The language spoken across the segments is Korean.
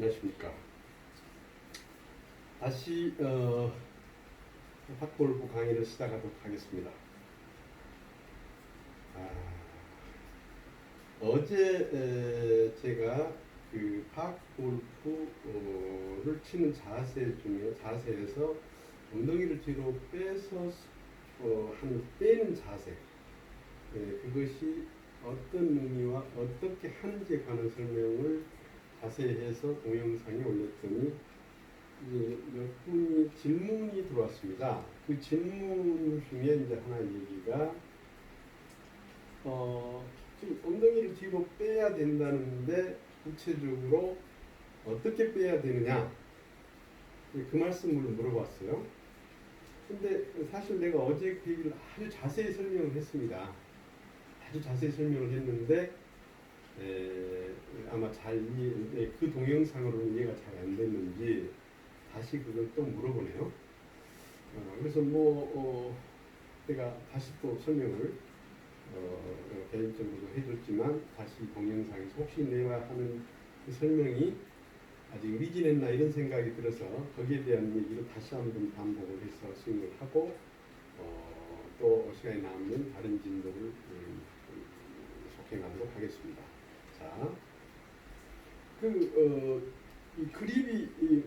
안녕하십니까. 다시 어, 핫골프 강의를 시작하도록 하겠습니다. 아, 어제 에, 제가 그 핫골프를 치는 자세 중에 자세에서 엉덩이를 뒤로 빼서 어, 하는 빼는 자세 예, 그것이 어떤 의미와 어떻게 하는지에 관한 설명을 자세히 해서 동영상에 올렸더니 이제 몇 분이 질문이 들어왔습니다. 그 질문 중에 이제 하나 얘기가 어, 지금 엉덩이를 뒤로 빼야 된다는데 구체적으로 어떻게 빼야 되느냐 그 말씀을 물어봤어요. 근데 사실 내가 어제 그 얘기를 아주 자세히 설명을 했습니다. 아주 자세히 설명을 했는데 에, 아마 잘 이해, 에, 그 동영상으로는 이해가 잘 안 됐는지 다시 그걸 또 물어보네요. 어, 그래서 뭐 어, 제가 다시 또 설명을 어, 개인적으로 해줬지만 다시 동영상에서 혹시 내가 하는 그 설명이 아직 미진했나 이런 생각이 들어서 거기에 대한 얘기를 다시 한번 반복을 해서 스윙을 하고 어, 또 시간이 남으면 다른 진도를 음, 속행하도록 하겠습니다. 자, 그, 어, 이 그립이 이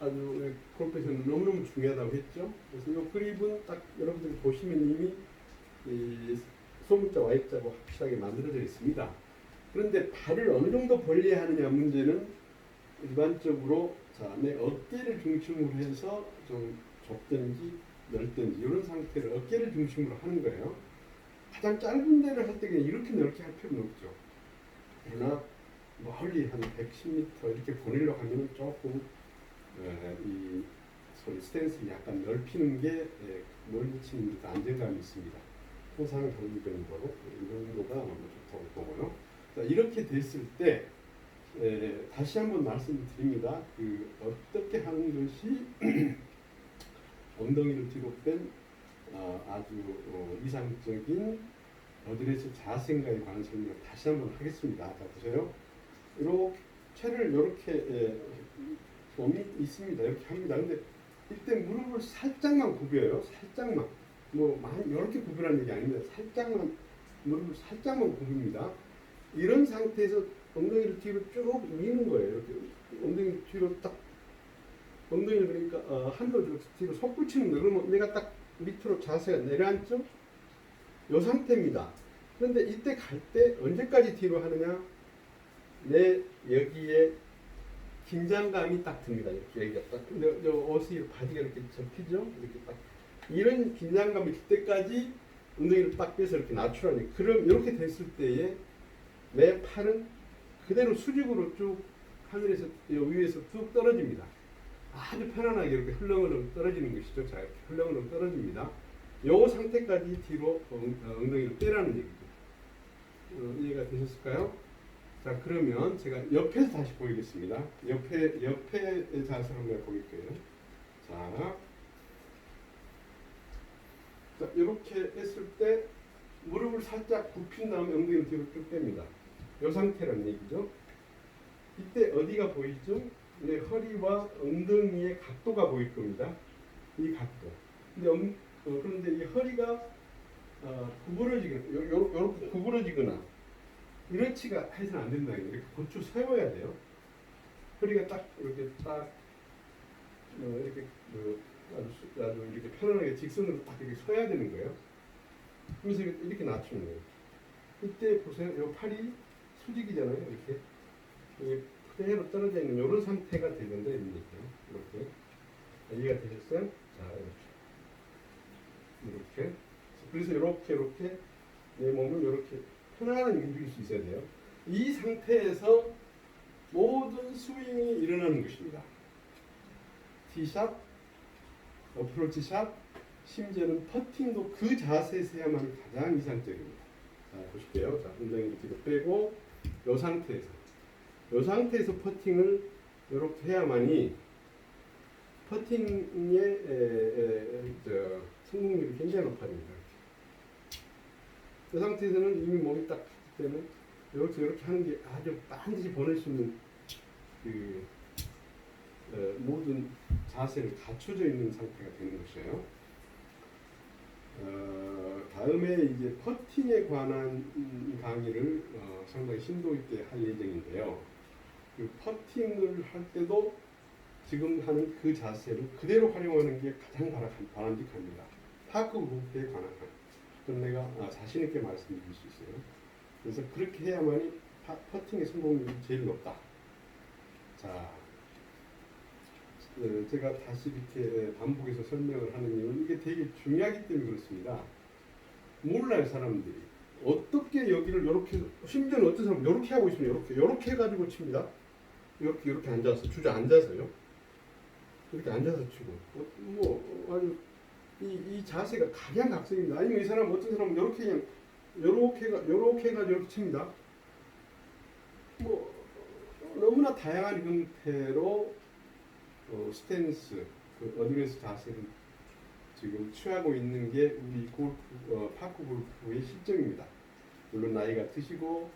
아주 골프에서는 너무너무 중요하다고 했죠. 그래서 이 그립은 딱 여러분들이 보시면 이미 이 소문자 Y자고 확실하게 만들어져 있습니다. 그런데 발을 어느 정도 벌려야 하느냐 문제는 일반적으로 자, 내 어깨를 중심으로 해서 좀 좁든지 넓든지 이런 상태를 어깨를 중심으로 하는 거예요. 가장 짧은 데를 할 때 그냥 이렇게 넓게 할 필요는 없죠. 그러나 멀리 한 110m 이렇게 보내려고 하면 조금 어, 이 소리 스탠스를 약간 넓히는 게 예, 멀리 치는 데도 안정감이 있습니다. 항상 한 정도로 이 정도가 아마 좋다고 보고요. 자, 이렇게 됐을 때 에, 다시 한번 말씀드립니다. 그 어떻게 하는 것이 엉덩이를 뒤로 뺀 어, 아주 어, 이상적인 어드레스 관한 설명을 다시 한번 하겠습니다. 자 보세요. 이렇게 채를 이렇게 에, 몸이 있습니다. 이렇게 합니다. 근데 이때 무릎을 살짝만 굽혀요. 살짝만. 뭐 많이 이렇게 구부라는 얘기 아닙니다. 살짝만 무릎을 살짝만 굽힙니다. 이런 상태에서 엉덩이를 뒤로 쭉 미는 거예요. 이렇게 엉덩이 뒤로 딱 엉덩이를 그러니까 어, 한도 뒤로 솟구치는 거예요. 그러면 내가 딱 밑으로 자세가 내려앉죠? 이 상태입니다. 그런데 이때 갈 때 언제까지 뒤로 하느냐? 내 여기에 긴장감이 딱 듭니다. 이렇게 여기가 딱. 근데 저 옷이 바지가 이렇게 접히죠? 이렇게 딱. 이런 긴장감이 들 때까지 엉덩이를 딱 빼서 이렇게 낮추라니. 그럼 이렇게 됐을 때에 내 팔은 그대로 수직으로 쭉 하늘에서 이 위에서 쭉 떨어집니다. 아주 편안하게 이렇게 흘렁흘렁 떨어지는 것이죠. 자, 이렇게 흘렁흘렁 떨어집니다. 요 상태까지 뒤로 엉, 어, 엉덩이를 빼라는 얘기죠. 어, 이해가 되셨을까요? 자, 그러면 제가 옆에서 다시 보이겠습니다. 옆에, 옆에 자세로 한번 보일게요. 자, 자, 이렇게 했을 때 무릎을 살짝 굽힌 다음에 엉덩이를 뒤로 쭉 뺍니다. 이 상태란 얘기죠. 이때 어디가 보이죠? 내 허리와 엉덩이의 각도가 보일 겁니다. 이 각도. 근데 엉, 어, 그런데 이 허리가 어, 구부러지거나, 요, 요, 요렇게 구부러지거나 이렇지가 해서는 안 된다. 이렇게 고추 세워야 돼요. 허리가 딱 이렇게 딱 어, 이렇게 어, 아주, 수- 아주 이렇게 편안하게 직선으로 딱 이렇게 서야 되는 거예요. 그래서 이렇게- 낮추는 거예요. 이때 보세요. 이 팔이 수직이잖아요. 이렇게. 이게 그대로 떨어져 있는 이런 상태가 되는데 이렇게 이렇게 이해가 되셨어요? 자 이렇게 이렇게 그래서 이렇게 이렇게 내 몸을 이렇게 편안하게 움직일 수 있어야 돼요. 이 상태에서 모든 스윙이 일어나는 것입니다. 티샷, 어프로치 샷, 심지어는 퍼팅도 그 자세에서 해야만 가장 이상적입니다. 자 보실게요. 자 엉덩이를 뒤로 빼고 이 상태에서 이 상태에서 퍼팅을 이렇게 해야만이 퍼팅의 에, 에, 저, 성공률이 굉장히 높아집니다. 이 상태에서는 이미 몸이 딱 갔을 때는 이렇게 이렇게 하는 게 아주 반드시 보낼 수 있는 그 어, 모든 자세를 갖춰져 있는 상태가 되는 것이에요. 어, 다음에 이제 퍼팅에 관한 음, 강의를 어, 상당히 심도 있게 할 예정인데요. 그 퍼팅을 할 때도 지금 하는 그 자세를 그대로 활용하는 게 가장 바람- 바람직합니다. 파크 골프에 관한 한. 그럼 내가 아, 자신 있게 말씀드릴 수 있어요. 그래서 그렇게 해야만이 파- 퍼팅의 성공률이 제일 높다. 자, 어, 제가 다시 이렇게 반복해서 설명을 하는 이유는 이게 되게 중요하기 때문에 그렇습니다. 몰라요 사람들이 어떻게 여기를 이렇게 심지어는 어떤 사람 이렇게 하고 있으면 이렇게 이렇게 해가지고 칩니다. 이렇게 이렇게 앉아서 주저앉아서요. 이렇게 앉아서 치고 어, 뭐 아주 이, 이 자세가 각양각색입니다. 아니면 이 사람 어떤 사람은 이렇게 그냥 이렇게가 이렇게 해가지고 이렇게 칩니다. 뭐 너무나 다양한 형태로 어, 스탠스, 그 어드레스 자세를 지금 취하고 있는 게 우리 골프, 어, 파크 골프의 실정입니다. 물론 나이가 드시고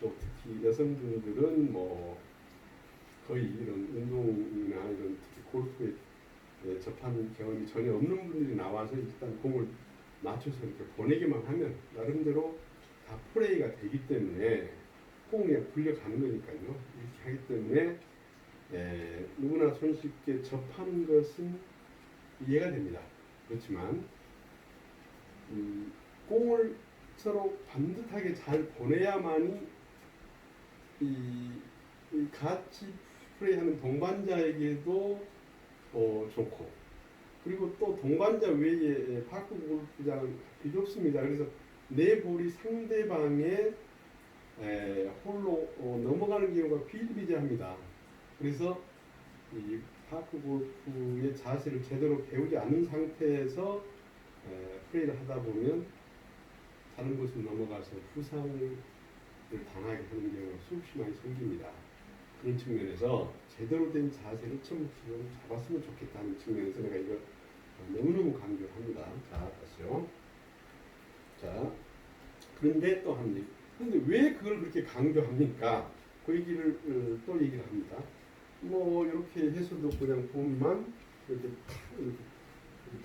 또 특히 여성분들은 뭐 거의 이런 운동이나 이런 특히 골프에 예, 접한 경험이 전혀 없는 분들이 나와서 일단 공을 맞춰서 이렇게 보내기만 하면 나름대로 다 플레이가 되기 때문에 공에 굴려가는 거니까요. 이렇게 하기 때문에 예, 누구나 손쉽게 접하는 것은 이해가 됩니다. 그렇지만 음, 공을 서로 반듯하게 잘 보내야만이 이, 이 같이 플레이하는 동반자에게도 어, 좋고 그리고 또 동반자 외에 파크 골프장은 비좁습니다 그래서 내 볼이 상대방의 에, 홀로 어, 넘어가는 경우가 비일비재합니다. 그래서 이 파크 골프의 자세를 제대로 배우지 않은 상태에서 에, 플레이를 하다 보면 다른 곳으로 넘어가서 부상을 당하게 하는 경우가 수없이 많이 생깁니다. 그런 측면에서 제대로 된 자세를 처음부터 잡았으면 좋겠다는 측면에서 내가 이걸 너무너무 강조를 합니다. 자, 다시요. 자, 그런데 또 합니다. 그런데 왜 그걸 그렇게 강조합니까? 그 얘기를 어, 또 얘기를 합니다. 뭐 이렇게 해서도 그냥 몸만 이렇게 탁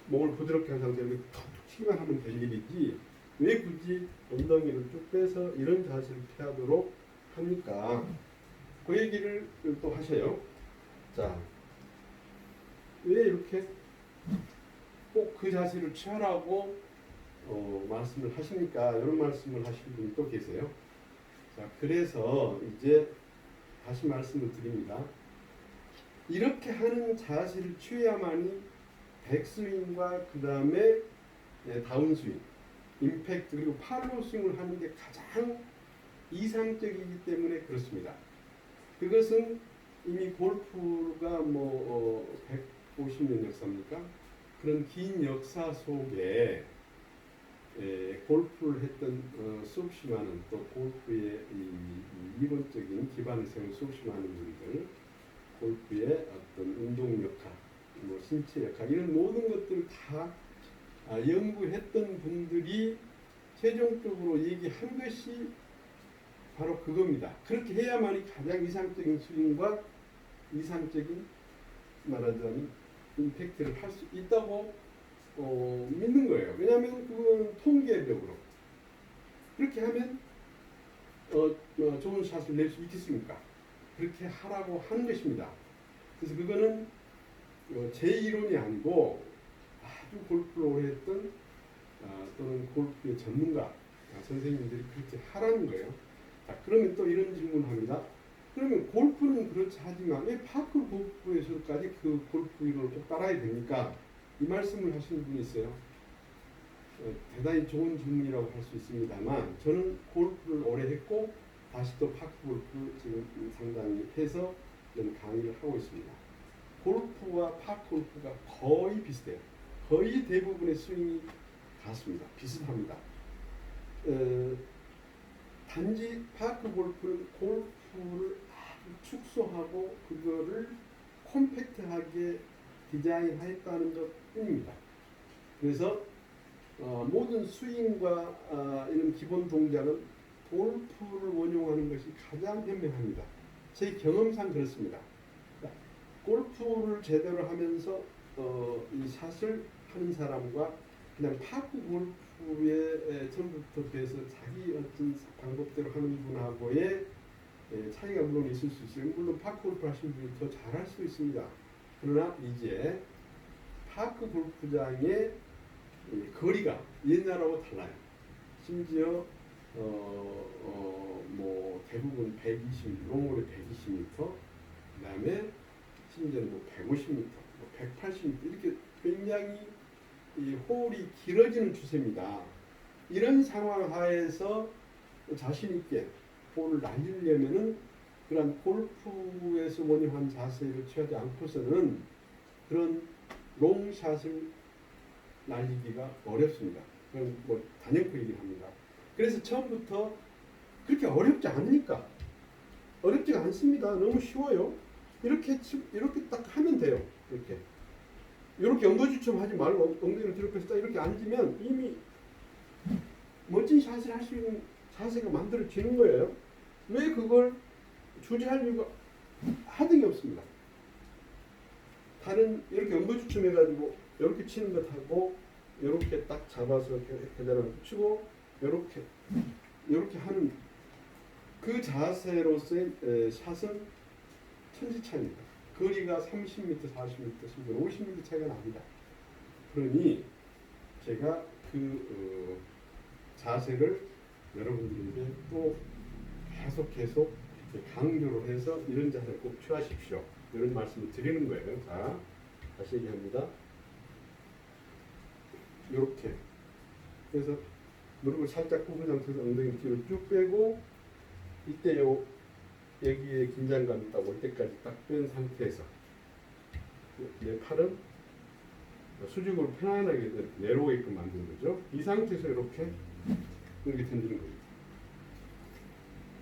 목을 부드럽게 한 상태로 툭툭 치기만 하면 될 일이지 왜 굳이 엉덩이를 쭉 빼서 이런 자세를 취하도록 합니까? 그 얘기를 또 하셔요. 자, 왜 이렇게 꼭 그 자세를 취하라고 어, 말씀을 하십니까? 이런 말씀을 하시는 분이 또 계세요. 자, 그래서 이제 다시 말씀을 드립니다. 이렇게 하는 자세를 취해야만이 백스윙과 그 다음에 다운스윙, 임팩트 그리고 팔로우 스윙을 하는 게 가장 이상적이기 때문에 그렇습니다. 그것은 이미 골프가 뭐 어, 150년 역사입니까? 그런 긴 역사 속에 에, 골프를 했던 어, 수없이 많은 또 골프의 이, 이 이론적인 기반을 세운 수없이 많은 분들 골프의 어떤 운동 역할, 뭐 신체 역할 이런 모든 것들을 다 아, 연구했던 분들이 최종적으로 얘기한 것이 바로 그겁니다. 그렇게 해야만이 가장 이상적인 스윙과 이상적인 말하자면 임팩트를 할 수 있다고 어, 믿는 거예요. 왜냐하면 그건 통계적으로 그렇게 하면 어, 어, 좋은 샷을 낼 수 있겠습니까? 그렇게 하라고 하는 것입니다. 그래서 그거는 어, 제 이론이 아니고 아주 오래 했던 아, 또는 골프의 전문가 아, 선생님들이 그렇게 하라는 거예요. 자, 그러면 또 이런 질문을 합니다. 그러면 골프는 그렇지 하지만 왜 파크 골프에서까지 그 골프 이론을 꼭 따라야 됩니까? 이 말씀을 하시는 분이 있어요. 어, 대단히 좋은 질문이라고 할 수 있습니다만 저는 골프를 오래 했고 다시 또 파크 골프 지금 상당히 해서 저는 강의를 하고 있습니다. 골프와 파크 골프가 거의 비슷해요. 거의 대부분의 스윙이 같습니다. 비슷합니다. 어, 단지 파크 골프는 골프를 축소하고 그거를 콤팩트하게 디자인했다는 것 뿐입니다. 그래서 어, 모든 스윙과 아, 이런 기본 동작은 골프를 원용하는 것이 가장 현명합니다. 제 경험상 그렇습니다. 골프를 제대로 하면서 어, 이 샷을 하는 사람과 그냥 파크 골프 에 에, 처음부터 배워서 자기 어떤 방법대로 하는 분하고의 에, 차이가 물론 있을 수 있어요. 물론 파크 골프 하시는 분이 더 잘할 수 있습니다. 그러나 이제 파크 골프장의 이 거리가 옛날하고 달라요. 심지어 어, 어, 뭐 대부분 120, 롱홀에 120m, 그다음에 심지어 뭐 150m, 뭐 180m 이렇게 굉장히 이 홀이 길어지는 추세입니다. 이런 상황 하에서 자신 있게 홀을 날리려면은 그런 골프에서 원활한 자세를 취하지 않고서는 그런 롱샷을 날리기가 어렵습니다. 그건 뭐 단연코 얘기를 합니다. 그래서 처음부터 그렇게 어렵지 않으니까 어렵지가 않습니다. 너무 쉬워요. 이렇게 치- 이렇게 딱 하면 돼요. 이렇게 이렇게 엉거주춤 하지 말고 엉덩이를 펴서 딱 이렇게 앉으면 이미 멋진 샷을 할 수 있는 자세가 만들어지는 거예요. 왜 그걸 주저할 이유가 하등이 없습니다. 다른 이렇게 엉거주춤 해가지고 이렇게 치는 것하고 이렇게 딱 잡아서 계단을 붙이고 이렇게 이렇게 하는 그 자세로서의 에, 샷은 천지차입니다. 거리가 30m, 40m, 심지어 50m 차이가 납니다. 그러니 제가 그 어, 자세를 여러분들에게 또 계속 계속 강조를 해서 이런 자세를 꼭 취하십시오. 이런 말씀을 드리는 거예요. 자, 다시 얘기합니다. 이렇게 그래서 무릎을 살짝 굽은 상태에서 엉덩이 뒤로 쭉 빼고 이때 요 여기에 긴장감이 딱 올 때까지 딱 뺀 상태에서 내 팔은 수직으로 편안하게 내려오게끔 만드는 거죠. 이 상태에서 이렇게 이렇게 던지는 겁니다.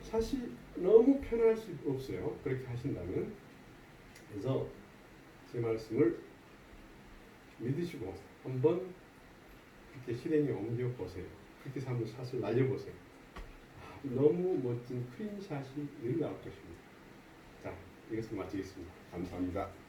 사실 너무 편할 수 없어요. 그렇게 하신다면 그래서 제 말씀을 믿으시고 한번 그렇게 실행에 옮겨 보세요. 그렇게 해서 한번 샷을 날려보세요. 아, 너무 멋진 크린 샷이 늘 나올 것입니다. 자, 이것을 마치겠습니다. 감사합니다.